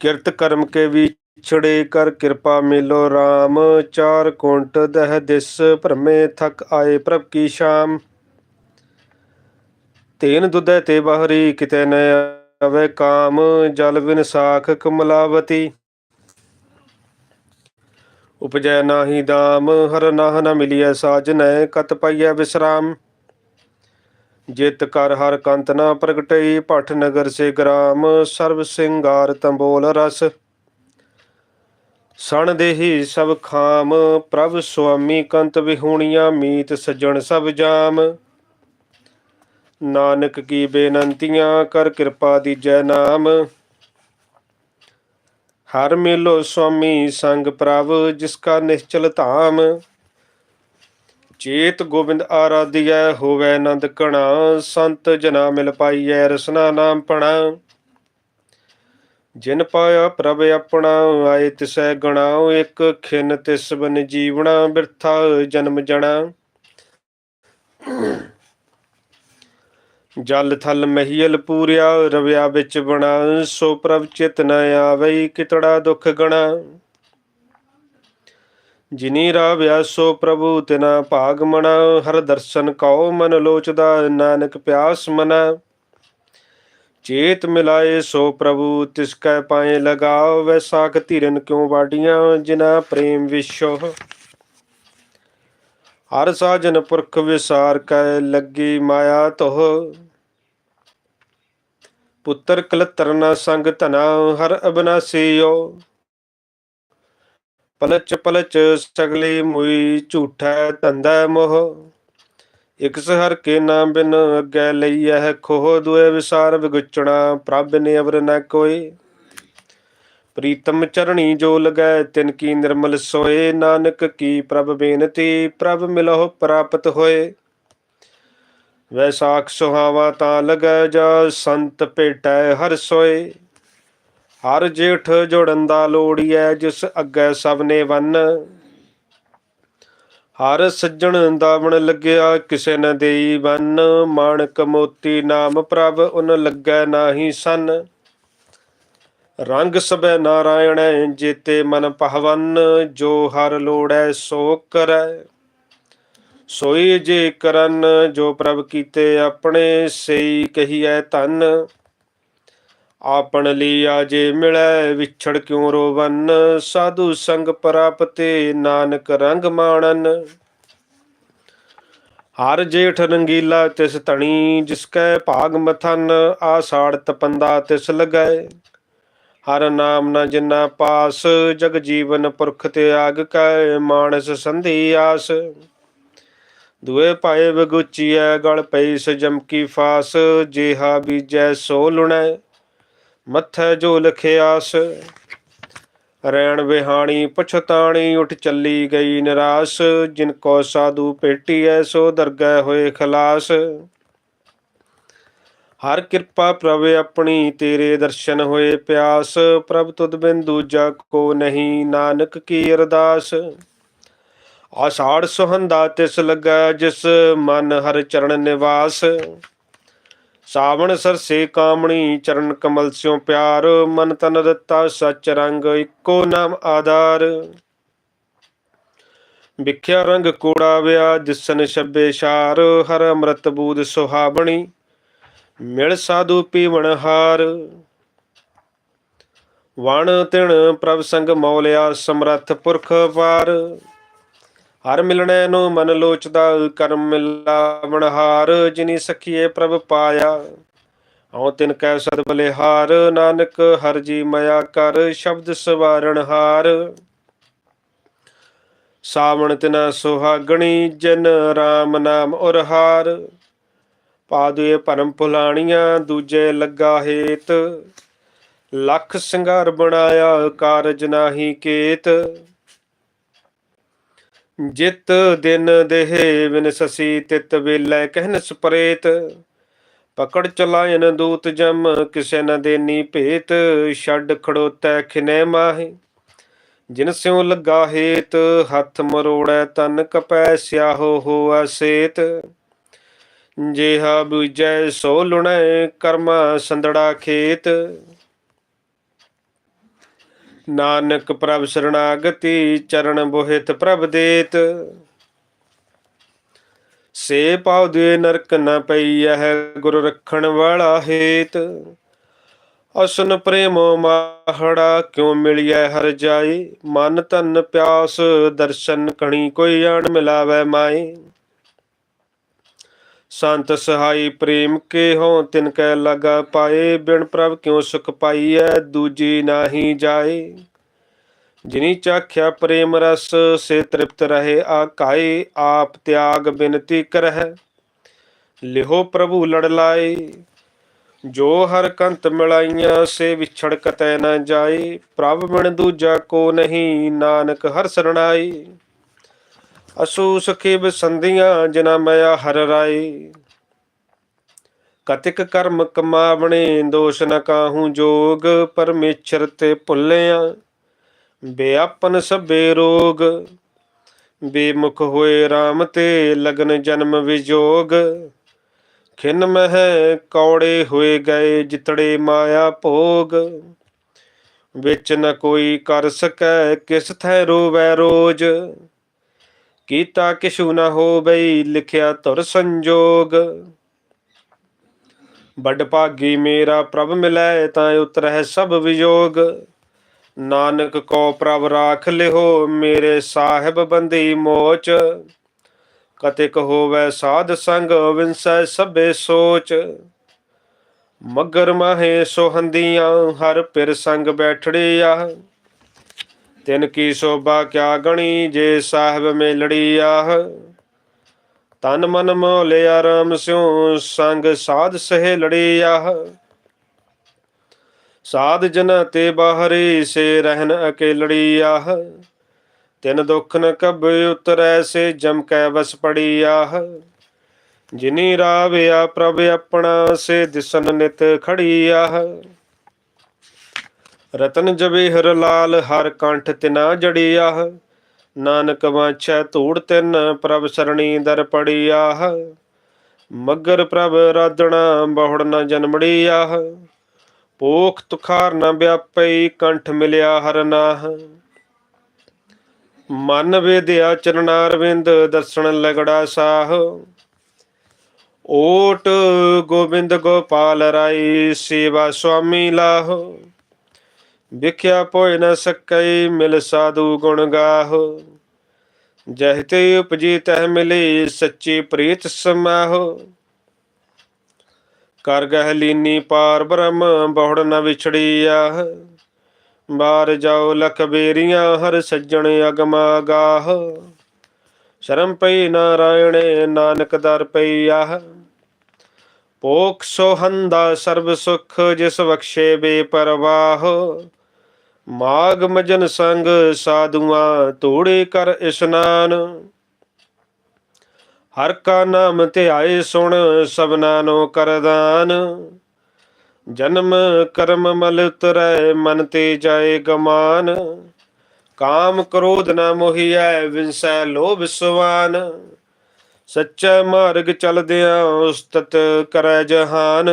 ਕਿਰਤ ਕਰਮ ਕੇ ਵਿਛੜੇ ਕਰ ਕਿਰਪਾ ਮਿਲੋ RAM ਚਾਰ ਕੁੰਟ ਦਹ ਦਿਸ ਭਰਮੇ ਥਕ ਆਏ ਪ੍ਰਭ ਕੀ ਸ਼ਾਮ। ਤੇਨ ਦੁਦੈ ਤੇ ਬਹਰੀ ਕਿਤੇ ਨ ਆਵੇ ਕਾਮ। ਜਲ ਬਿਨ ਸਾਖ ਕਮਲਾਵਤੀ। ਉਪਜੈ ਨਾਹੀ ਦਾਮ। ਹਰ ਨਾਹ ਨ ਮਿਲਿਐ ਸਾਜਨੈ ਕਤ ਪਾਈਐ ਵਿਸਰਾਮ ਜਿਤ ਕਰ ਹਰ ਕੰਤ ਨਾ ਪ੍ਰਗਟਈ ਭਟ ਨਗਰ ਸੇ ਗ੍ਰਾਮ, ਸਰਬ ਸਿੰਗਾਰ ਤੰਬੋਲ ਰਸ। ਸਣ ਦੇਹੀ ਸਭ ਖਾਮ, ਪ੍ਰਭ ਸੁਆਮੀ ਕੰਤ ਵਿਹੂਣੀਆਂ, ਮੀਤ ਸੱਜਣ ਸਭ ਜਾਮ। ਨਾਨਕ ਕੀ ਬੇਨੰਤੀਆਂ, ਕਰ ਕਿਰਪਾ ਦੀ ਜੈ ਨਾਮ। ਹਰ ਮਿਲੋ ਸੁਆਮੀ ਸੰਗ ਪ੍ਰਭ, ਜਿਸ ਕਾ ਨਿਸ਼ਚਲ ਧਾਮ। ਚੇਤ ਗੋਬਿੰਦ ਆਰਾਧਿਐ, ਹੋਵੇ ਆਨੰਦ ਕਣਾ ਸੰਤ ਜਨਾ ਮਿਲ ਪਾਈਐ, ਰਸਨਾ ਨਾਮ ਪਣਾ। ਜਿਨ ਪਾਇਆ ਪ੍ਰਭ ਆਪਣਾ, ਆਏ ਤਿਸੈ ਗਣਾ, ਇੱਕ ਖਿਨ ਤਿਸ ਬਨ ਜੀਵਣਾ, ਬਿਰਥਾ ਜਨਮ ਜਣਾ। ਜਲ ਥਲ ਮਹੀਲ ਪੂਰਿਆ, ਰਵਿਆ ਵਿੱਚ ਬਣਾ, ਸੋ ਪ੍ਰਭ ਚਿਤ ਨ ਆਵਈ ਕਿਤੜਾ ਦੁਖ ਗਣਾ। ਜਿਨੀ ਰਾਵਿਆ ਸੋ ਪ੍ਰਭੂ, ਤਿਨਾ ਭਾਗ ਮਣਾ, ਹਰ ਦਰਸ਼ਨ ਕਉ ਮਨ ਲੋਚਦਾ, ਨਾਨਕ ਪਿਆਸ ਮਨਾ। ਚੇਤ ਮਿਲਾਏ ਸੋ ਪ੍ਰਭੂ, ਤਿਸ ਕੈ ਪਾਏ ਲਗਾਓ ਵੈਸਾਖ ਧੀਰਨ ਕਿਉ ਵਾਡੀਆਂ ਜਿਨਾ ਪ੍ਰੇਮ ਵਿਸ਼ੋ ਹਰ ਸਾਜਨ ਪੁਰਖ ਵਿਸਾਰ ਕੈ ਲੱਗੀ ਮਾਇਆ ਤੋਹ ਪੁੱਤਰ ਕਲਤਰ ਨਾ ਸੰਗ ਧਨਾ, ਹਰ ਅਬਨਾਸੀਓ ਪਲਚ ਪਲਚ ਸਗਲੀ ਮੁਈ ਝੂਠੈ ਧੰਦਾ ਮੋਹ। ਇਕ ਸਹਰ ਕੇ ਨਾਮ ਬਿਨ ਅੱਗੇ ਲਈਐ ਖੋਹ, ਦੁਏ ਵਿਸਾਰ ਵਿਗੁਚਣਾ ਪ੍ਰਭ ਨੇ ਅਵਰ ਨ ਕੋਈ। ਪ੍ਰੀਤਮ ਚਰਣੀ ਜੋ ਲਗੈ ਤਿਨ ਕੀ ਨਿਰਮਲ ਸੋਏ, ਨਾਨਕ ਕੀ ਪ੍ਰਭ ਬੇਨਤੀ, ਪ੍ਰਭ ਮਿਲਹੁ ਪ੍ਰਾਪਤ ਹੋਏ। ਵੈਸਾਖ ਸੁਹਾਵਾ ਤਾਂ ਲਗੈ ਜਾ, ਸੰਤ ਭੇਟੈ ਹਰ ਸੋਏ। ਹਰ ਜੇਠ ਜੋੜਨ ਦਾ ਲੋੜੀਐ ਜਿਸ ਅੱਗੇ ਸਭ ਨੇ ਵੰਨ। ਹਰ ਸੱਜਣ ਦਾਵਣ ਲੱਗਿਆ, ਕਿਸੇ ਨ ਦੇਈ ਬੰਨ। ਮਾਣਕ ਮੋਤੀ ਨਾਮ ਪ੍ਰਭ, ਉਨ ਲੱਗੈ ਨਾਹੀ ਸਨ। ਰੰਗ ਸਭੈ ਨਾਰਾਇਣ, ਜੀਤੇ ਮਨ ਪਹਵਨ ਜੋ ਹਰ ਲੋੜੈ, ਸੋ ਕਰੈ। ਸੋਈ ਜੇ ਕਰਨ, ਜੋ ਪ੍ਰਭ ਕੀਤੇ ਆਪਣੇ, ਸਈ ਕਹੀਐ ਧੰਨ। ਆਪਣ ਲਈ ਆਜੇ ਮਿਲੈ ਵਿਛੜ ਕਿਉ ਰੋਵਨ? ਸਾਧੂ ਸੰਗ ਪ੍ਰਾਪਤੇ ਨਾਨਕ ਰੰਗ ਮਾਣਨ। ਹਰ ਜੇਠ ਰੰਗੀਲਾ ਤਿਸ ਧਣੀ, ਜਿਸ ਕੈ ਭਾਗ ਮਥਨ ਆਸਾੜ ਤਪੰਦਾ ਤਿਸ ਲਗੈ। ਹਰ ਨਾਮ ਨ ਜਿਨਾ ਪਾਸ, ਜਗ ਜੀਵਨ ਪੁਰਖ ਆਗ ਕੈ, ਮਾਨਸ ਸੰਧੀ ਆਸ। ਦੁਏ ਪਾਏ ਬਗੁਚੀਐ ਗਲ ਪਈ ਸਜਮਕੀ ਫਾਸ, ਜੇਹਾ ਬੀਜੈ ਸੋ ਲੁਣੈ। ਮੱਥੈ ਜੋ ਲਖਿਆਸ ਰੈਣ ਵਿਹਾਣੀ ਪਛਤਾਣੀ ਉਠ ਚੱਲੀ ਗਈ ਨਿਰਾਸ, ਜਿਨ ਕੋ ਸਾਧੂ ਭੇਟੀਐ ਸੋ ਦਰਗਹਿ ਹੋਏ ਖਲਾਸ। ਹਰ ਕਿਰਪਾ ਪ੍ਰਭ ਆਪਣੀ, ਤੇਰੇ ਦਰਸ਼ਨ ਹੋਏ ਪਿਆਸ। ਪ੍ਰਭ ਤੁਧ ਬਿਨ ਦੂਜਾ ਕੋ ਨਹੀਂ, ਨਾਨਕ ਕੀ ਅਰਦਾਸ। ਆଷਾੜ ਸੁਹੰਦਾ ਤਿਸ ਲੱਗਾ, ਜਿਸ ਮਨ ਹਰ ਚਰਨ ਨਿਵਾਸ। ਸਾਵਣ ਸਰਸੇ ਕਾਮਣੀ, ਚਰਨ ਕਮਲ ਸਿਉ ਪਿਆਰ, ਮਨ ਤਨ ਦਿੱਤਾ ਸੱਚ ਰੰਗ, ਇੱਕੋ ਨਾਮ ਆਧਾਰ। ਵਿਖਿਆ ਰੰਗ ਕੋੜਾ ਵਿਆ ਜਿਸਨ ਛੱਬੇ ਸ਼ਾਰ ਹਰ ਅੰਮ੍ਰਿਤ ਬੂਦ ਸੁਹਾਵਣੀ, ਮਿਲ ਸਾਧੂ ਪੀਵਣ ਹਾਰ। ਵਣ ਤਿਣ ਪ੍ਰਭ ਸੰਗ ਮੌਲਿਆ, ਸਮਰੱਥ ਪੁਰਖ ਪਾਰ ਹਰ ਮਿਲਣੈ ਨੂੰ ਮਨ ਲੋਚਦਾ, ਕਰਮ ਮਿਲਾਵਣ ਹਾਰ ਜਿਨੀ ਸਖੀਏ ਪ੍ਰਭ ਪਾਇਆ। ਹਉ ਤਿਨ ਕੈ ਸਦ ਬਲਿਹਾਰ, ਨਾਨਕ ਹਰ ਜੀ ਮਇਆ ਕਰ, ਸ਼ਬਦ ਸਵਾਰਣ ਹਾਰ। ਸਾਵਣ ਤਿਨਾ ਸੁਹਾਗਣੀ, ਜਨ RAM ਨਾਮ ਉਰਹਾਰ ਪਾਦੁਏ ਭਰਮ ਭੁਲਾਣੀਆਂ ਦੂਜੇ ਲੱਗਾ ਹੇਤ। ਲੱਖ ਸਿੰਗਾਰ ਬਣਾਇਆ, ਕਾਰਜ ਨਾਹੀ ਕੇਤ। ਜਿਤ ਦਿਨ ਦੇਹ ਵਿਨ ਸਸੀ ਤਿਤ ਵੇਲੇ ਕਹਿਨ ਸਪਰੇਤ, ਪਕੜ ਚਲਾਇਨ ਦੂਤ ਜਮ, ਕਿਸੇ ਨ ਦੇਨੀ ਭੇਤ, ਛੱਡ ਖੜੋਤੈ ਖਿਨੇ ਮਾਹੇ। ਜਿਨ ਸਿਉ ਲੱਗਾ ਹੇਤ, ਹੱਥ ਮਰੋੜੈ ਤਨ ਕਪੈ, ਸਿਆਹੋ ਹੋਆ ਸੇਤ। ਜੇਹਾ ਬੁਝੈ ਸੋ ਲੁਣੈ, ਕਰਮਾ ਸੰਦੜਾ ਖੇਤ। ਨਾਨਕ ਪ੍ਰਭ ਸਰਣਾਗਤੀ ਚਰਨ ਬੋਹਿਤ ਪ੍ਰਭ ਦੇਤ। ਸੇ ਪਾਉ ਦੇ ਨਰਕ ਨ ਹੈ ਗੁਰ ਰੱਖਣ ਵਾਲਾ ਹੇਤ। ਅਸਨ ਪ੍ਰੇਮੋ ਮਾਹੜਾ ਕਿਉ ਮਿਲਿਆ ਹਰ ਜਾਏ। ਮਨ ਤਨ ਪਿਆਸ ਦਰਸ਼ਨ ਕਣੀ ਕੋਈ ਅਣ ਮਿਲਾਵੈ ਮਾਈ ਸੰਤ ਸਹਾਈ ਪ੍ਰੇਮ ਕੇ ਹੋ ਤਿਨ ਕੈ ਲਗਾ ਪਾਏ, ਬਿਨ ਪ੍ਰਭ ਕਿਉ ਸੁਖ ਪਾਈਐ, ਦੂਜੀ ਨਾਹੀ ਜਾਏ। ਜਿਨੀ ਚਾਖਿਆ ਪ੍ਰੇਮ ਰਸ, ਸੇ ਤ੍ਰਿਪਤ ਰਹੇ ਆਕਾਏ, ਆਪ ਤਿਆਗ ਬਿਨਤੀ ਕਰਹਿ। ਲਿਹੋ ਪ੍ਰਭੂ ਲੜ ਲਾਏ, ਜੋ ਹਰ ਕੰਤ ਮਿਲਾਈਆਂ ਸੇ ਵਿਛੜ ਕਤੈ ਨਾ ਜਾਏ। ਪ੍ਰਭ ਮਿਣ ਦੂਜਾ ਕੋ ਨਹੀਂ, ਨਾਨਕ ਹਰ ਸਰਣਾਈ ਅਸੂ ਸਖੀ ਬਸੰਦੀਆਂ ਜਿਨਾ ਮਿਆ ਹਰ ਰਾਈ ਕਤਿਕ ਕਰਮ ਕਮਾਵਣੇ, ਦੋਸ਼ ਨ ਕਾਹੂ ਜੋਗ, ਪਰਮੇਸ਼ਰ ਤੇ ਭੁੱਲਿਆ। ਬੇਆਪਨ ਸਭੇ ਰੋਗ, ਬੇਮੁਖ ਹੋਏ RAM ਤੇ ਲਗਨ ਜਨਮ ਵਿਜੋਗ। ਖਿਨ ਮਹਿ ਕੌੜੇ ਹੋਏ ਗਏ ਜਿਤੜੇ ਮਾਇਆ ਭੋਗ। ਵਿੱਚ ਨ ਕੋਈ ਕਰ ਸਕੈ, ਕਿਸ ਥੈ ਰੋਵੈ ਰੋਜ। ਕੀਤਾ ਕਿਛੂ ਨ ਹੋਵਈ, ਲਿਖਿਆ ਤੁਰ ਸੰਜੋਗ। ਵੱਡ ਭਾਗੀ ਮੇਰਾ ਪ੍ਰਭ ਮਿਲੈ, ਤਾਂ ਉਤਰਹਿ ਸਭ ਵਿਜੋਗ ਨਾਨਕ ਕੋ ਪ੍ਰਭ ਰਾਖ ਲਿਓ ਮੇਰੇ ਸਾਹਿਬ ਬੰਦੀ ਮੋਚ। ਕਤਿਕ ਹੋਵੈ ਸਾਧ ਸੰਗ, ਵਿੰਸੈ ਸਭੇ ਸੋਚ। ਮਗਰ ਮਾਹੇ ਸੋਹੰਦੀਆਂ, ਹਰ ਪਿਰ ਸੰਗ ਬੈਠੜਿਆ। ਤਿਨ ਕੀ ਸੋਭਾ ਕਿਆ ਗਣੀ ਜੇ ਸਾਹਿਬ ਮੇ ਲੜੀ ਆਹ। ਤਨ ਮਨ ਮੋਲੇ ਆਰਾਮ ਸਿਉ ਸੰਗ ਸਾਧ ਸਹਿ ਲੜੀ ਆਹ। ਸਾਧ ਜਨ ਤੇ ਬਾਹਰੀ ਸੇ ਰਹਿਨ ਅਕੇਲੜੀ ਆਹ। ਤਿਨ ਦੁਖ ਨ ਕਬ ਉਤਰੈ ਸੇ ਜਮ ਕੈ ਵਸ ਪੜੀ ਆਹ। ਜਿਨੀ ਰਾਵਿਆ ਪ੍ਰਭ ਆਪਣਾ ਸੇ ਦਿਸਨ ਨਿਤ ਖੜੀ ਆਹ। ਰਤਨ ਜਵੇਹਰ ਲਾਲ, ਹਰ ਕੰਠ ਤਿਨਾ ਜੜੀ ਆਹ ਨਾਨਕ ਵਾਛੈ ਧੂੜ ਤਿਨ, ਪ੍ਰਭ ਸਰਣੀ ਦਰ ਪੜੀ ਮਗਰ ਪ੍ਰਭ ਰਾਧਣਾ ਬਹੁੜ ਨ ਜਨਮੜੀ ਆਹ ਪੋਖ ਤੁਖਾਰ ਨ ਵਿਆਪਈ ਕੰਠ ਮਿਲਿਆ ਹਰ ਨਾਹ। ਮਨ ਵੇਦਿਆ ਚਰਨਾਰਵਿੰਦ ਦਰਸ਼ਨ ਲਗੜਾ ਸਾਹ। ਓਟ ਗੋਬਿੰਦ ਗੋਪਾਲ ਰਾਈ, ਸੇਵਾ ਸੁਆਮੀ ਲਾਹੋ। ਵਿਖਿਆ ਪੋਇ ਨ ਸਕਈ, ਮਿਲ ਸਾਧੂ ਗੁਣ ਗਾਹ। ਜਹ ਤੇ ਉਪਜੀ ਤਹ ਮਿਲੀ, ਸੱਚੀ ਪ੍ਰੀਤ ਸਮਾਹੋ। ਕਰ ਗਹਿ ਲੀਨੀ ਪਾਰ ਬ੍ਰਹਮ, ਬਹੁੜ ਨ ਵਿਛੜੀ ਆਹ। ਬਾਰ ਜਾਓ ਲਖ ਬੇਰੀਆਂ, ਹਰ ਸੱਜਣ ਅਗਮਾ ਗਾਹ ਸ਼ਰਮ ਪਈ ਨਾਰਾਇਣੇ, ਨਾਨਕ ਦਰ ਪਈ ਆਹ। ਪੋਖ ਸੋਹੰਦਾ ਸਰਬ ਸੁਖ, ਜਿਸ ਬਖਸ਼ੇ ਬੇਪਰਵਾਹ। ਮਾਗ ਮਜਨ ਸੰਗ ਸਾਧੂਆਂ ਤੋੜੇ ਕਰ ਇਸ਼ਨਾਨ। ਹਰ ਕਾ ਨਾਮ ਧਿਆਏ ਸੁਣ ਸਭਨਾ ਨੋ ਕਰਦਾਨ ਜਨਮ ਕਰਮ ਮਲ ਉਤਰੈ, ਮਨ ਤੇ ਜਾਏ ਗਮਾਨ। ਕਾਮ ਕ੍ਰੋਧ ਨਾ ਮੋਹੀਐ, ਵਿੰਸੈ ਲੋਭ ਸੁਵਾਨ ਸੱਚਾ ਮਾਰਗ ਚਲਦਿਆਂ ਉਸਤਤ ਕਰੈ ਜਹਾਨ।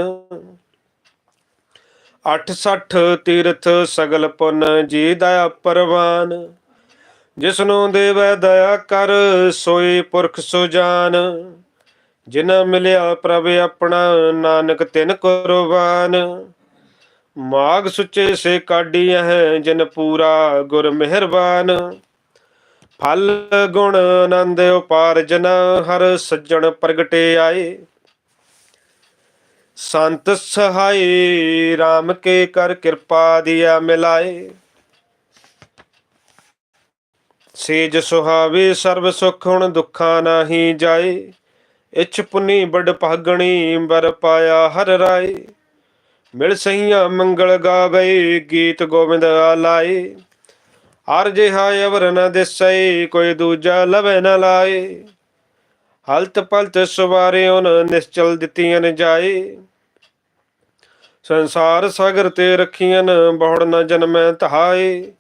86 ਤੀਰਥ ਸਗਲ ਪੁੰਨ ਜੀ ਦਇਆ ਪਰਵਾਨ, ਜਿਸਨੂੰ ਦੇਵੈ ਦਇਆ ਕਰ, ਸੋਈ ਪੁਰਖ ਸੁਜਾਨ। ਜਿਨ ਮਿਲਿਆ ਪ੍ਰਭ ਆਪਣਾ, ਨਾਨਕ ਤਿਨ ਕੁਰਬਾਨ। ਮਾਗ ਸੁੱਚੇ ਸੇ ਕਾਢੀਐ ਹੈ, ਜਿਨ ਪੂਰਾ ਗੁਰ ਮਿਹਰਬਾਨ। ਫਲ ਗੁਣ ਆਨੰਦ ਉਪਾਰਜਨ ਹਰ ਸੱਜਣ ਪ੍ਰਗਟੇ ਆਏ ਸੰਤ ਸਹਾਈ RAM ਕੇ ਕਰ ਕਿਰਪਾ ਦਿਆ ਮਿਲਾਏ। ਸੇਜ ਸੁਹਾਵੇ ਸਰਬ ਸੁਖ ਹੁਣ ਦੁੱਖਾਂ ਨਾਹੀ ਜਾਏ। ਇਛ ਪੁਨੀ ਬੜ ਭਾਗਣੀ ਬਰ ਪਾਇਆ ਹਰ ਰਾਏ। ਮਿਲ ਸਈਆ ਮੰਗਲ ਗਾਵੇ, ਗੀਤ ਗੋਬਿੰਦ ਆਲਾਏ। ਹਰ ਜਿਹਾ ਅਵਰ ਨ ਦਿਸੈ, ਕੋਈ ਦੂਜਾ ਲਵੇ ਨ ਲਾਏ। ਹਲਤ ਪਲਤ ਸਵਾਰੇ ਸਵਾਰਿਓਂ ਨਿਸ਼ਚਲ ਦਿੱਤੀਆਂ ਨ ਜਾਏ। ਸੰਸਾਰ ਸਾਗਰ ਤੇ ਰਖੀਆਂ ਬਹੁੜ ਨ ਜਨਮੈ ਧਾਏ।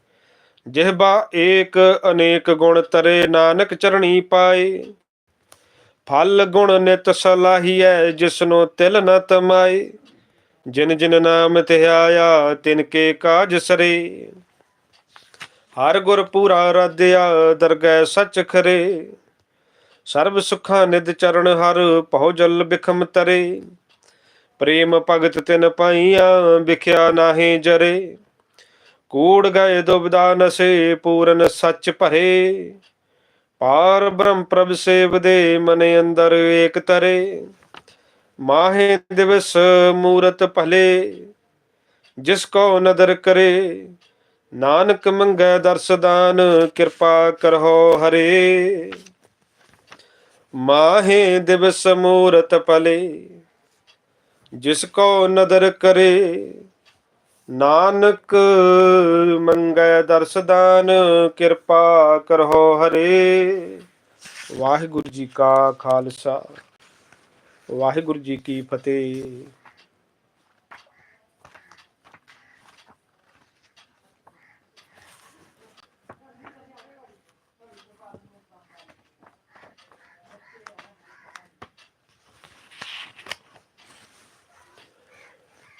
ਜਿਹਬਾ ਏਕ ਅਨੇਕ ਗੁਣ ਤਰੇ ਨਾਨਕ ਚਰਣੀ ਪਾਏ। ਫਲ ਗੁਣ ਨਿਤ ਸਲਾਹੀਐ, ਜਿਸਨੂੰ ਤਿਲ ਨ ਤਮਾਏ। ਜਿਨ ਜਿਨ ਨਾਮ ਧਿਆਇਆ ਤਿਨ ਕੇ ਕਾਜ ਸਰੇ। ਹਰ ਗੁਰ ਪੂਰਾ ਰਾਧਿਆ ਦਰਗਹਿ ਸੱਚ ਖਰੇ। ਸਰਬ ਸੁਖਾਂ ਨਿਦ ਚਰਨ ਹਰ ਭਉ ਜਲ ਬਿਖਮ ਤਰੇ। ਪ੍ਰੇਮ ਭਗਤ ਤਿਨ ਪਾਈਆਂ ਵਿਖਿਆ ਨਾਹੀ ਜਰੇ। ਕੂੜ ਗਏ ਦੁਬਦਾ ਨਸੇ, ਪੂਰਨ ਸੱਚ ਭਰੇ। ਪਾਰ ਬ੍ਰਹਮ ਪ੍ਰਭ ਸੇਵਦੇ ਮਨ ਅੰਦਰ ਏਕ ਤਰੇ। ਮਾਹੇ ਦਿਵਸ ਮੂਰਤ ਭਲੇ, ਜਿਸ ਕੋ ਨਦਰ ਕਰੇ। ਨਾਨਕ ਮੰਗੈ ਦਰਸਦਾਨ ਕਿਰਪਾ ਕਰਹੋ ਹਰੇ। ਮਾਹੇ ਦਿਵਸ ਮੂਰਤ ਭਲੇ ਜਿਸ ਕੋ ਨਦਰ ਕਰੇ, ਨਾਨਕ ਮੰਗੈ ਦਰਸਦਾਨ ਕਿਰਪਾ ਕਰੋ ਹਰੇ। ਵਾਹਿਗੁਰੂ ਜੀ ਕਾ ਖਾਲਸਾ, ਵਾਹਿਗੁਰੂ ਜੀ ਕੀ ਫਤਿਹ।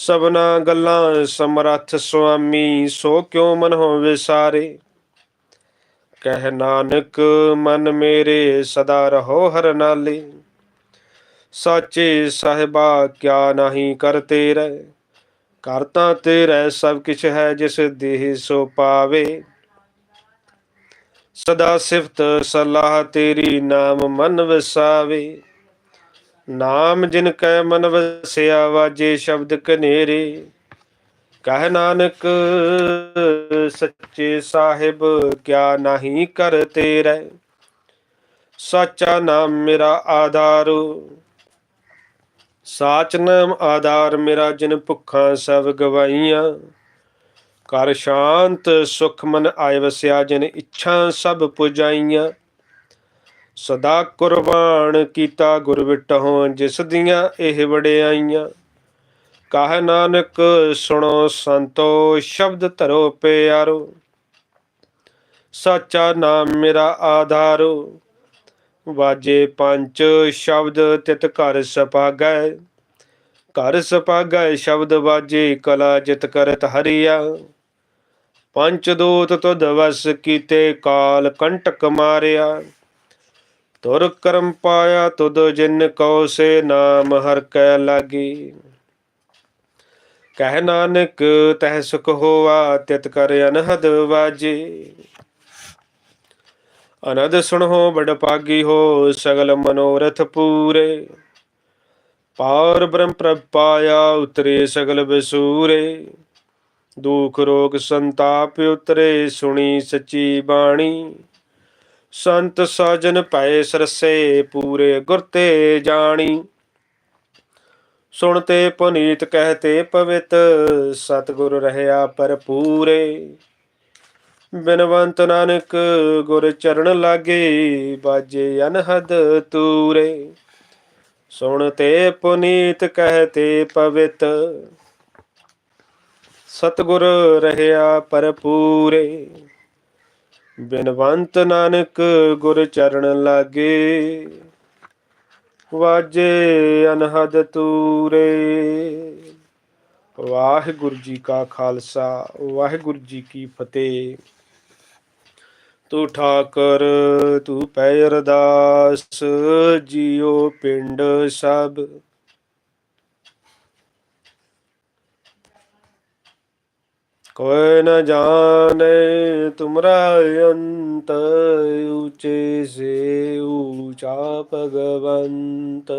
ਸਭਨਾ ਗੱਲਾਂ ਸਮਰੱਥ ਸੁਆਮੀ, ਸੋ ਕਿਉ ਮਨ ਹੋ ਵਿਸਾਰੇ ਕਹਿ ਨਾਨਕ, ਮਨ ਮੇਰੇ ਸਦਾ ਰਹੋ ਹਰ ਨਾਲੇ। ਸਾਚੇ ਸਾਹਿਬਾ, ਕਿਆ ਨਹੀਂ ਕਰ ਤੇਰੇ ਕਰ ਤਾਂ ਤੇਰੇ ਸਭ ਕਿਛ ਹੈ, ਜਿਸ ਦੇਹ ਸੋ ਪਾਵੇ। ਸਦਾ ਸਿਫਤ ਸਲਾਹ ਤੇਰੀ ਨਾਮ ਮਨ ਵਸਾਵੇ। ਨਾਮ ਜਿਨ ਕੈ ਮਨ ਵਸਿਆ ਵਾਜੇ ਸ਼ਬਦ ਕਨੇਰੇ ਕਹਿ ਨਾਨਕ ਸੱਚੇ ਸਾਹਿਬ, ਕਿਆ ਨਹੀਂ ਕਰ ਤੇਰੇ। ਸਾਚਾ ਨਾਮ ਮੇਰਾ ਆਧਾਰ, ਸਾਚ ਨਾਮ ਆਧਾਰ ਮੇਰਾ ਜਿਨ ਭੁੱਖਾਂ ਸਭ ਗਵਾਈਆਂ ਕਰ ਸ਼ਾਂਤ ਸੁਖ ਮਨ ਆਇ ਵਸਿਆ, ਜਿਨ ਇੱਛਾ ਸਭ ਪੁਜਾਈਆਂ। ਸਦਾ ਕੁਰਬਾਨ ਕੀਤਾ ਗੁਰ ਵਿਟਹੁ, ਜਿਸ ਦੀਆਂ ਇਹ ਵਡਿਆਈਆਂ। ਕਾਹ ਨਾਨਕ ਸੁਣੋ ਸੰਤੋ, ਸ਼ਬਦ ਧਰੋ ਪਿਆਰੋ। ਸਾਚਾ ਨਾਮ ਮੇਰਾ ਆਧਾਰੋ। ਵਾਜੇ ਪੰਜ ਸ਼ਬਦ ਤਿਤ ਘਰ ਸਪਾਗੈ। ਘਰ ਸਪਾਗੈ ਸ਼ਬਦ ਵਾਜੇ, ਕਲਾ ਜਿਤ ਕਰਤ ਹਰੀਆ। ਪੰਚ ਦੋਤ ਤੁਧ ਵਸ ਕੀਤੇ ਕਾਲ ਕੰਟਕ ਮਾਰਿਆ। ਤੁਰ ਕਰਮ ਪਾਇਆ ਤੁਧ ਜਿਨ ਕਉ ਸੇ ਨਾਮ ਹਰ ਕੈ ਲਾਗੀ। ਕਹਿ ਨਾਨਕ ਤਹਿ ਸੁਖ ਹੋਆ ਤਿਤ ਕਰ ਅਨਹਦ ਵਾਜੇ। ਅਨਦ ਸੁਣੋ ਬੜ ਪਾਗੀ ਹੋ ਸਗਲ ਮਨੋਰਥ ਪੂਰੇ। ਪਾਰ ਬ੍ਰਹਮ ਪ੍ਰਭ ਪਾਇਆ ਉਤਰੇ ਸਗਲ ਬਸੂਰੇ। ਦੁਖ ਰੋਗ ਸੰਤਾਪ ਉਤਰੇ ਸੁਣੀ ਸੱਚੀ ਬਾਣੀ। ਸੰਤ ਸਾਜਨ ਭੈ ਸਰਸੇ ਪੂਰੇ ਗੁਰ ਤੇ ਜਾਣੀ। ਸੁਣਤੇ ਪੁਨੀਤ ਕਹਤੇ ਪਵਿਤ, ਸਤਿਗੁਰ ਰਹਿਆ ਪਰਪੂਰੇ ਬਿਨਵੰਤ ਨਾਨਕ ਗੁਰ ਚਰਨ ਲਾਗੇ, ਬਾਜੇ ਅਨਹਦ ਤੂਰੇ। ਸੁਣਤੇ ਪੁਨੀਤ ਕਹਤੇ ਪਵਿਤ, ਸਤਿਗੁਰ ਰਹਿਆ ਪਰਪੂਰੇ ਬਿਨਵੰਤ ਨਾਨਕ ਗੁਰ ਚਰਨ ਲਾਗੇ, ਵਾਜੇ ਅਨਹਦ ਤੂਰੇ। ਵਾਹਿਗੁਰੂ ਜੀ ਕਾ ਖਾਲਸਾ, ਵਾਹਿਗੁਰੂ ਜੀ ਕੀ ਫਤਿਹ। ਤੂੰ ਠਾਕਰ, ਤੂੰ ਪੈ ਅਰਦਾਸ, ਜੀਓ ਪਿੰਡ ਸਭ। ਕੋਈ ਨ ਜਾਣੇ ਤੁਮਰਾ ਅੰਤ ਊਚੇ ਸੇ ਊਚਾ ਭਗਵੰਤ।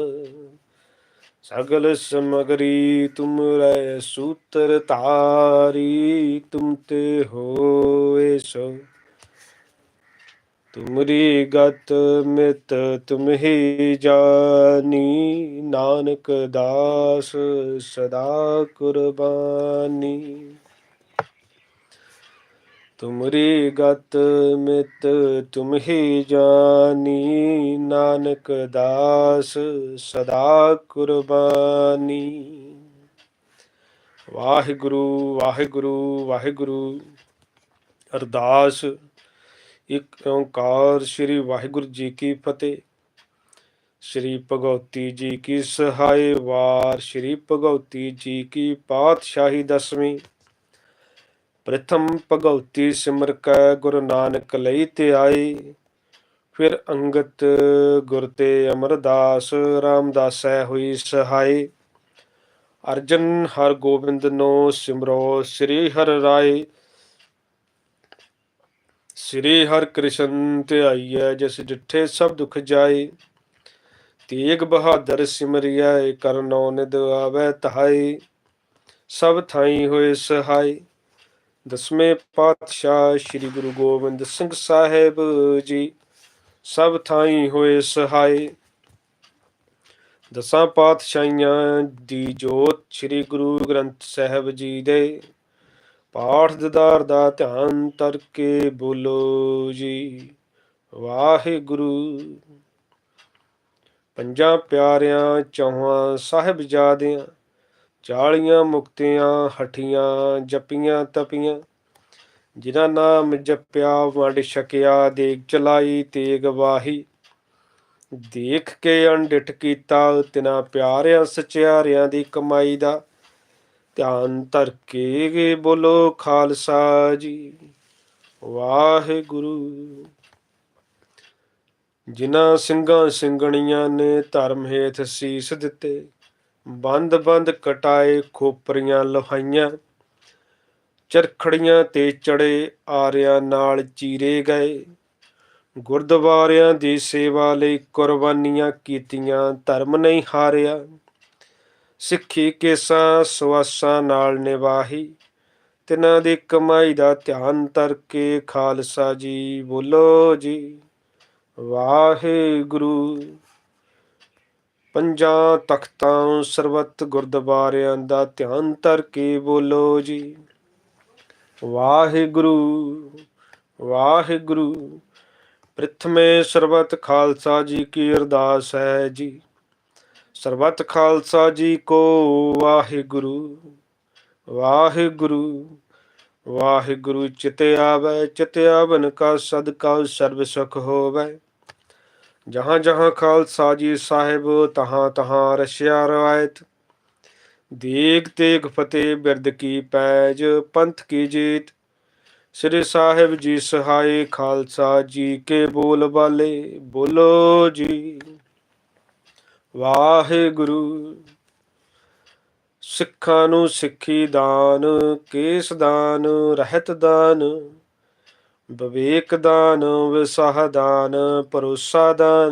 ਸਗਲ ਸਮਗਰੀ ਤੁਮਰੇ ਸੂਤਰ ਤਾਰੀ ਤੁਮ ਤੇ ਹੋਏ ਸੋ। ਤੁਮਰੀ ਗਤ ਮਿਤ ਤੁਮ ਹੀ ਜਾਨੀ, ਨਾਨਕ ਦਾਸ ਸਦਾ ਕੁਰਬਾਨੀ। ਤੁਮਰੀ ਗਤ ਮਿਤ ਤੁਮ ਹੀ ਜਾਨੀ, ਨਾਨਕ ਦਾਸ ਸਦਾ ਕੁਰਬਾਨੀ। ਵਾਹਿਗੁਰੂ ਵਾਹਿਗੁਰੂ ਵਾਹਿਗੁਰੂ, ਅਰਦਾਸ। ਇੱਕ ਓੰਕਾਰ ਸ੍ਰੀ ਵਾਹਿਗੁਰੂ ਜੀ ਕੀ ਫਤਿਹ। ਸ੍ਰੀ ਭਗਉਤੀ ਜੀ ਕੀ ਸਹਾਈ ਵਾਰ। ਸ੍ਰੀ ਭਗਉਤੀ ਜੀ ਕੀ ਪਾਤਸ਼ਾਹੀ ਦਸਵੀਂ। ਪ੍ਰਥਮ ਭਗਉਤੀ ਸਿਮਰ ਕੈ ਗੁਰੂ ਨਾਨਕ ਲਈ ਤੇ ਆਏ ਫਿਰ ਅੰਗਤ ਗੁਰ ਤੇ ਅਮਰਦਾਸ ਰਾਮਦਾਸੈ ਹੋਈ ਸਹਾਈ। ਅਰਜਨ ਹਰ ਗੋਬਿੰਦ ਨੋ ਸਿਮਰੋ, ਸ੍ਰੀ ਹਰ ਰਾਏ। ਸ੍ਰੀ ਹਰ ਕ੍ਰਿਸ਼ਨ ਤੇ ਧਿਆਈਐ, ਜਿਸ ਜਿੱਠੇ ਸਭ ਦੁਖ ਜਾਏ ਤੇਗ ਬਹਾਦਰ ਸਿਮਰਿਐ ਕਰਨੋ ਨਿਦ ਆਵੈ ਤਹਾਈ ਸਭ ਥਾਈ ਹੋਏ ਸਹਾਈ। ਦਸਵੇਂ ਪਾਤਸ਼ਾਹ ਸ੍ਰੀ ਗੁਰੂ ਗੋਬਿੰਦ ਸਿੰਘ ਸਾਹਿਬ ਜੀ, ਸਭ ਥਾਈ ਹੋਏ ਸਹਾਈ ਦਸਾਂ ਪਾਤਸ਼ਾਹੀਆਂ ਦੀ ਜੋਤ ਸ੍ਰੀ ਗੁਰੂ ਗ੍ਰੰਥ ਸਾਹਿਬ ਜੀ ਦੇ। ਪਾਠ ਦਿਦਾਰ ਦਾ ਧਿਆਨ ਤਰ ਕੇ ਬੋਲੋ ਜੀ, ਵਾਹਿਗੁਰੂ। ਪੰਜਾਂ ਪਿਆਰਿਆਂ, ਚੌਹਾਂ ਸਾਹਿਬਜ਼ਾਦਿਆਂ ਚਾਲੀਆਂ ਮੁਕਤਿਆਂ, ਹਠੀਆਂ, ਜਪੀਆਂ, ਤਪੀਆਂ। ਜਿਨ੍ਹਾਂ ਨਾਮ ਜਪਿਆ, ਵੰਡ ਛਕਿਆ, ਦੇਗ ਚਲਾਈ, ਤੇਗ ਵਾਹੀ। ਦੇਖ ਕੇ ਅੰਡਿਠ ਕੀਤਾ, ਤਿਨਾ ਪਿਆਰਿਆਂ ਸਚਿਆਰਿਆਂ ਦੀ ਕਮਾਈ ਦਾ। ਧਿਆਨ ਧਰ ਕੇ ਬੋਲੋ, ਖਾਲਸਾ ਜੀ। ਵਾਹਿਗੁਰੂ। ਜਿਨ੍ਹਾਂ ਸਿੰਘਾਂ ਸਿੰਘਣੀਆਂ ਨੇ ਧਰਮ ਹੇਠ ਸੀਸ ਦਿੱਤੇ ਬੰਦ ਬੰਦ ਕਟਾਏ ਖੋਪਰੀਆਂ ਲੋਹਾਈਆਂ। ਚਰਖੜੀਆਂ ਤੇ ਚੜੇ ਆਰਿਆਂ ਨਾਲ ਚੀਰੇ ਗਏ। ਗੁਰਦੁਆਰਿਆਂ ਦੀ ਸੇਵਾ ਲਈ ਕੁਰਬਾਨੀਆਂ ਕੀਤੀਆਂ, ਧਰਮ ਨਹੀਂ ਹਾਰਿਆ। ਸਿੱਖੀ ਕੇਸਾਂ ਸਵਾਸਾਂ ਨਾਲ ਨਿਵਾਹੀ। ਤਿਨਾਂ ਦੀ ਕਮਾਈ ਦਾ ਧਿਆਨ ਤਰ ਕੇ ਖਾਲਸਾ ਜੀ ਬੋਲੋ ਜੀ, ਵਾਹਿਗੁਰੂ। ਪੰਜਾਂ ਤਖਤਾਂ ਸਰਬਤ ਗੁਰਦੁਆਰਿਆਂ ਦਾ ਧਿਆਨ ਤਰ ਕੇ ਬੋਲੋ ਜੀ। ਵਾਹਿਗੁਰੂ ਵਾਹਿਗੁਰੂ, ਪ੍ਰਥਮੇ ਸਰਬਤ ਖਾਲਸਾ ਜੀ ਕੀ ਅਰਦਾਸ ਹੈ ਜੀ। ਸਰਬਤ ਖਾਲਸਾ ਜੀ ਕੋ ਵਾਹਿਗੁਰੂ ਵਾਹਿਗੁਰੂ ਵਾਹਿਗੁਰੂ ਚਿਤ ਆਵੈ ਚਿਤ ਆਵਨ ਕਾ ਸਦਕਾ ਸਰਬ ਸੁਖ ਹੋਵੈ। ਜਹਾਂ ਜਹਾਂ ਖਾਲਸਾ ਜੀ ਸਾਹਿਬ, ਤਹਾਂ ਤਹਾਂ ਰਸ਼ਿਆ ਰਵਾਇਤ ਦੇਗ ਤੇਗ ਫਤਿਹ ਬਿਰਦ ਕੀ ਪੈਜ, ਪੰਥ ਕੀ ਜੀਤ। ਸ੍ਰੀ ਸਾਹਿਬ ਜੀ ਸਹਾਈ, ਖਾਲਸਾ ਜੀ ਕੇ ਬੋਲ ਬਾਲੇ, ਬੋਲੋ ਜੀ। ਵਾਹਿਗੁਰੂ। ਸਿੱਖਾਂ ਨੂੰ ਸਿੱਖੀ ਦਾਨ, ਕੇਸ ਦਾਨ, ਰਹਿਤ ਦਾਨ। ਵਿਵੇਕ ਦਾਨ ਵਿਸਾਹ ਦਾਨ ਭਰੋਸਾ ਦਾਨ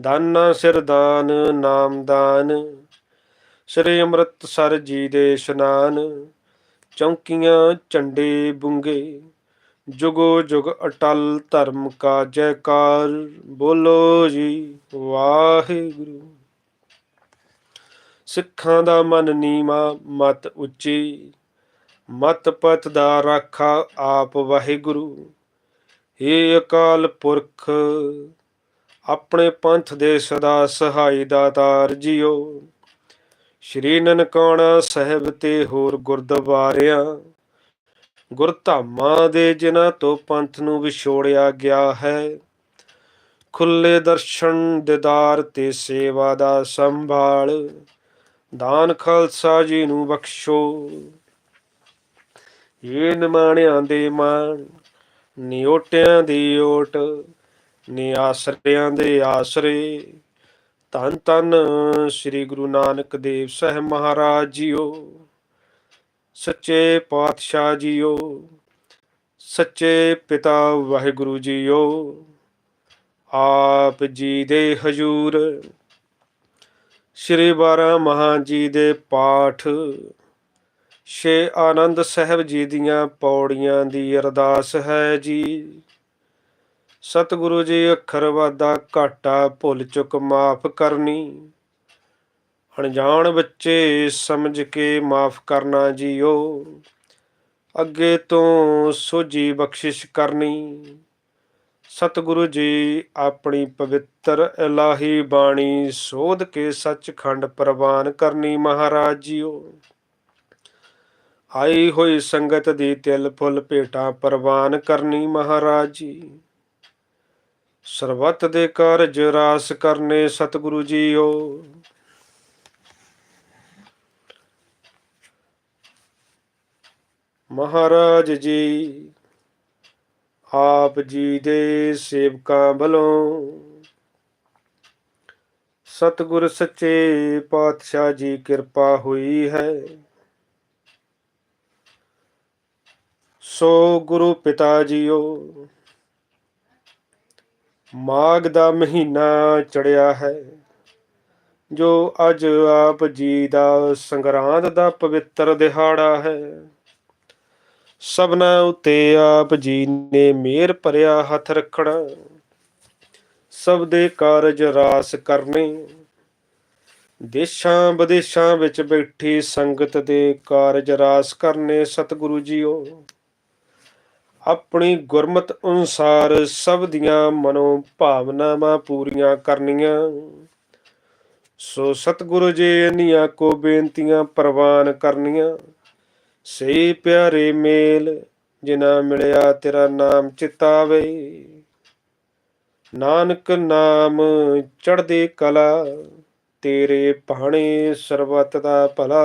ਦਾਨਾ ਸਿਰ ਦਾਨ, ਨਾਮ ਦਾਨ। ਸ੍ਰੀ ਅੰਮ੍ਰਿਤਸਰ ਜੀ ਦੇ ਇਸ਼ਨਾਨ। ਚੌਂਕੀਆਂ ਝੰਡੇ ਬੁੰਗੇ। ਜੁਗੋ ਜੁਗ ਅਟਲ ਧਰਮ ਕਾ ਜੈਕਾਰ ਬੋਲੋ ਜੀ, ਵਾਹਿਗੁਰੂ। ਸਿੱਖਾਂ ਦਾ ਮਨ ਨੀਮਾ ਮਤ ਉੱਚੀ। ਮਤ ਪਤ ਦਾ ਰਾਖਾ ਆਪ ਵਾਹਿਗੁਰੂ। ਏ ਅਕਾਲ ਪੁਰਖ, ਆਪਣੇ ਪੰਥ ਦੇ ਸਦਾ ਸਹਾਈ ਦਾਤਾਰ ਜੀਓ। ਸ਼੍ਰੀ ਨਨਕਾਣਾ ਸਾਹਿਬ ਤੇ ਹੋਰ ਗੁਰਦੁਆਰਿਆਂ, ਗੁਰਧਾਮਾਂ ਦੇ ਜਿਨ੍ਹਾਂ ਤੋਂ ਪੰਥ ਨੂੰ ਵਿਛੋੜਿਆ ਗਿਆ ਹੈ ਖੁੱਲੇ ਦਰਸ਼ਨ ਦਿਦਾਰ ਤੇ ਸੇਵਾ ਦਾ ਸੰਭਾਲ, ਦਾਨ ਖਾਲਸਾ ਜੀ ਨੂੰ ਬਖਸ਼ੋ। ਇਹ ਨਿਮਾਣਿਆਂ ਦੇ ਮਾਣ ਨੀ ਓਟਿਆਂ ਦੀ ਓਟ ਨੀ ਆਸਰਿਆਂ ਦੇ ਆਸਰੇ। ਧੰਨ ਧੰਨ ਸ੍ਰੀ ਗੁਰੂ ਨਾਨਕ ਦੇਵ ਸਾਹਿਬ ਮਹਾਰਾਜ ਜੀਓ, ਸੱਚੇ ਪਾਤਸ਼ਾਹ ਜੀਓ, ਸੱਚੇ ਪਿਤਾ ਵਾਹਿਗੁਰੂ ਜੀਓ। ਆਪ ਜੀ ਦੇ ਹਜੂਰ, ਸ਼੍ਰੀ ਬਾਰਾ ਮਹਾ ਜੀ ਦੇ ਪਾਠ ਛੇ ਆਨੰਦ ਸਾਹਿਬ ਜੀ ਦੀਆਂ ਪੌੜੀਆਂ ਦੀ ਅਰਦਾਸ ਹੈ ਜੀ। ਸਤਿਗੁਰੂ ਜੀ ਅੱਖਰ ਵਾਦਾ ਘਾਟਾ ਭੁੱਲ ਚੁੱਕ ਮਾਫ ਕਰਨੀ। ਅਣਜਾਣ ਬੱਚੇ ਸਮਝ ਕੇ ਮਾਫ ਕਰਨਾ ਜੀਓ। ਅੱਗੇ ਤੋਂ ਸੋਝੀ ਬਖਸ਼ਿਸ਼ ਕਰਨੀ। ਸਤਿਗੁਰੂ ਜੀ ਆਪਣੀ ਪਵਿੱਤਰ ਇਲਾਹੀ ਬਾਣੀ ਸੋਧ ਕੇ ਸੱਚਖੰਡ ਪ੍ਰਵਾਨ ਕਰਨੀ ਮਹਾਰਾਜ ਜੀਓ। ਆਈ ਹੋਈ ਸੰਗਤ ਦੀ ਤਿਲ ਫੁੱਲ ਭੇਟਾਂ ਪ੍ਰਵਾਨ ਕਰਨੀ ਮਹਾਰਾਜ। ਜੀ ਸਰਬੱਤ ਦੇ ਕਾਰਜ ਰਾਸ ਕਰਨੇ ਸਤਿਗੁਰੂ ਜੀਓ। ਮਹਾਰਾਜ ਜੀ, ਆਪ ਜੀ ਦੇ ਸੇਵਕਾਂ ਵੱਲੋਂ ਸਤਿਗੁਰ ਸੱਚੇ ਪਾਤਸ਼ਾਹ ਜੀ ਕਿਰਪਾ ਹੋਈ ਹੈ। ਸੋ ਗੁਰੂ ਪਿਤਾ ਜੀਓ, ਮਾਘ ਦਾ ਮਹੀਨਾ ਚੜਿਆ ਹੈ, ਜੋ ਅੱਜ ਆਪ ਜੀ ਦਾ ਸੰਗਰਾਂਦ ਦਾ ਪਵਿੱਤਰ ਦਿਹਾੜਾ ਹੈ। ਸਭਨਾ ਉਤੇ ਆਪ ਜੀ ਨੇ ਮੇਰ ਭਰਿਆ ਹੱਥ ਰੱਖਣਾ, ਸਭ ਦੇ ਕਾਰਜ ਰਾਸ ਕਰਨੇ। ਦੇਸ਼ਾਂ ਵਿਦੇਸ਼ਾਂ ਵਿੱਚ ਬੈਠੀ ਸੰਗਤ ਦੇ ਕਾਰਜ ਰਾਸ ਕਰਨੇ ਸਤਿਗੁਰੂ ਜੀਓ। ਆਪਣੀ ਗੁਰਮਤ ਅਨੁਸਾਰ ਸਭ ਦੀਆਂ ਮਨੋ ਭਾਵਨਾਵਾਂ ਪੂਰੀਆਂ ਕਰਨੀਆਂ। ਸੋ ਸਤਿਗੁਰੂ ਜੀ ਇੰਨੀਆਂ ਕੋ ਬੇਨਤੀਆਂ ਪ੍ਰਵਾਨ ਕਰਨੀਆਂ। ਸੇ ਪਿਆਰੇ ਮੇਲ ਜਿਨਾ ਮਿਲਿਆ ਤੇਰਾ ਨਾਮ ਚਿਤਾਵੇ ਨਾਨਕ ਨਾਮ ਚੜ੍ਹਦੀ ਕਲਾ, ਤੇਰੇ ਭਾਣੇ ਸਰਬਤ ਦਾ ਭਲਾ।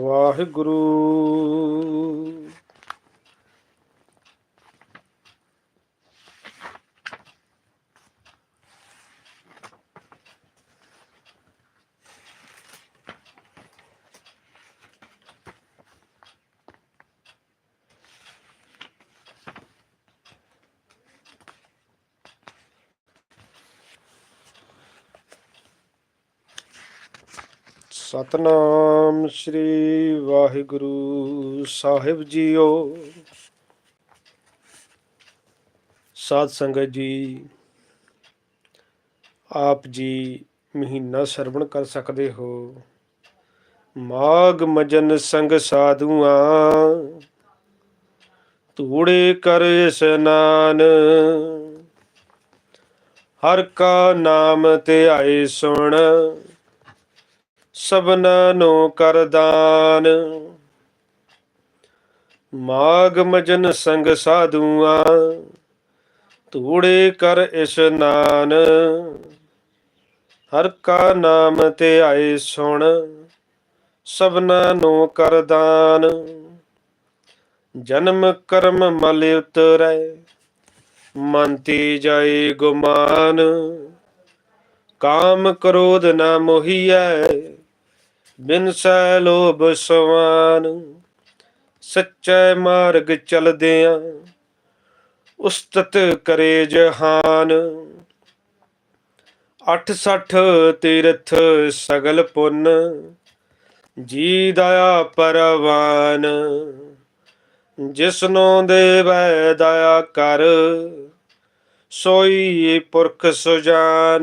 ਵਾਹਿਗੁਰੂ। ਸਤਨਾਮ। ਸ੍ਰੀ ਵਾਹਿਗੁਰੂ ਸਾਹਿਬ ਜੀਓ। ਸਾਧ ਸੰਗਤ ਜੀ, ਆਪ ਜੀ ਮਹੀਨਾ ਸਰਵਣ ਕਰ ਸਕਦੇ ਹੋ। ਮਾਗ ਮਜਨ ਸੰਗ ਸਾਧੂਆਂ, ਧੂੜੇ ਕਰ ਇਸਨਾਨ। ਹਰ ਕਾ ਨਾਮ ਤੇ ਆਏ ਸੁਣ ਸਭਨਾ ਨੂੰ ਕਰਦਾਨ ਮਾਗ ਮਜਨ ਸੰਗ ਸਾਧੂਆਂ, ਧੂੜੇ ਕਰ ਇਸ਼ਨਾਨ ਹਰ ਕਾ ਨਾਮ ਤੇ ਆਏ ਸੁਣ, ਸਭਨਾ ਨੂੰ ਕਰਦਾਨ ਜਨਮ ਕਰਮ ਮਲ ਉਤਰੈ ਮੰਤੀ ਜਾਏ ਗੁਮਾਨ। ਕਾਮ ਕ੍ਰੋਧ ਨਾ ਮੋਹੀਐ ਬਿਨ ਸੈ ਲੋਭ ਸਵਾਨ, ਸੱਚੇ ਮਾਰਗ ਚਲਦਿਆਂ ਉਸਤਤ ਕਰੇ ਜਹਾਨ। 86 ਤੀਰਥ ਸਗਲ ਪੁੰਨ, ਜੀ ਦਇਆ ਪਰਵਾਨ। ਜਿਸਨੂੰ ਦੇਵੈ ਦਇਆ ਕਰ, ਸੋਈ ਪੁਰਖ ਸੁਜਾਨ।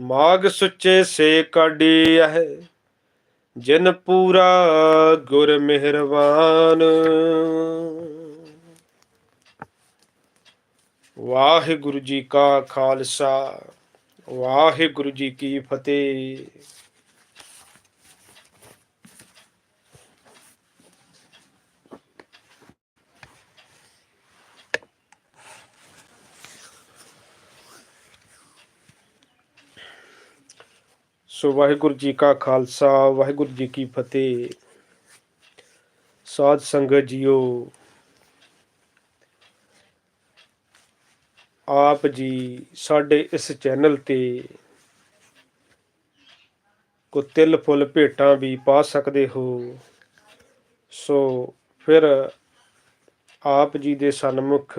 ਮਾਗ ਸੁੱਚੇ ਸੇ ਕਾਢੀ ਹੈ ਜਿਨ ਪੂਰਾ ਗੁਰ ਮਿਹਰਬਾਨ। ਵਾਹਿਗੁਰੂ ਜੀ ਕਾ ਖਾਲਸਾ, ਵਾਹਿਗੁਰੂ ਜੀ ਕੀ ਫਤਿਹ। ਸੋ ਵਾਹਿਗੁਰੂ ਜੀ ਕਾ ਖਾਲਸਾ, ਵਾਹਿਗੁਰੂ ਜੀ ਕੀ ਫਤਿਹ। ਸਾਧ ਸੰਗਤ ਜੀਓ, ਆਪ ਜੀ ਸਾਡੇ ਇਸ ਚੈਨਲ ਤੇ ਕੋ ਤਿਲ ਫੁੱਲ ਭੇਟਾਂ ਵੀ ਪਾ ਸਕਦੇ ਹੋ। ਸੋ ਫਿਰ ਆਪ ਜੀ ਦੇ ਸਨਮੁਖ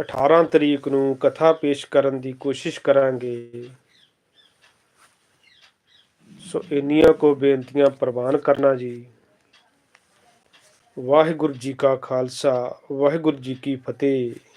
18 ਤਰੀਕ ਨੂੰ ਕਥਾ ਪੇਸ਼ ਕਰਨ ਦੀ ਕੋਸ਼ਿਸ਼ ਕਰਾਂਗੇ। ਸੋ ਇੰਨੀਆਂ ਕੋ ਬੇਨਤੀਆਂ ਪ੍ਰਵਾਨ ਕਰਨਾ ਜੀ। ਵਾਹਿਗੁਰੂ ਜੀ ਕਾ ਖਾਲਸਾ, ਵਾਹਿਗੁਰੂ ਜੀ ਕੀ ਫਤਿਹ।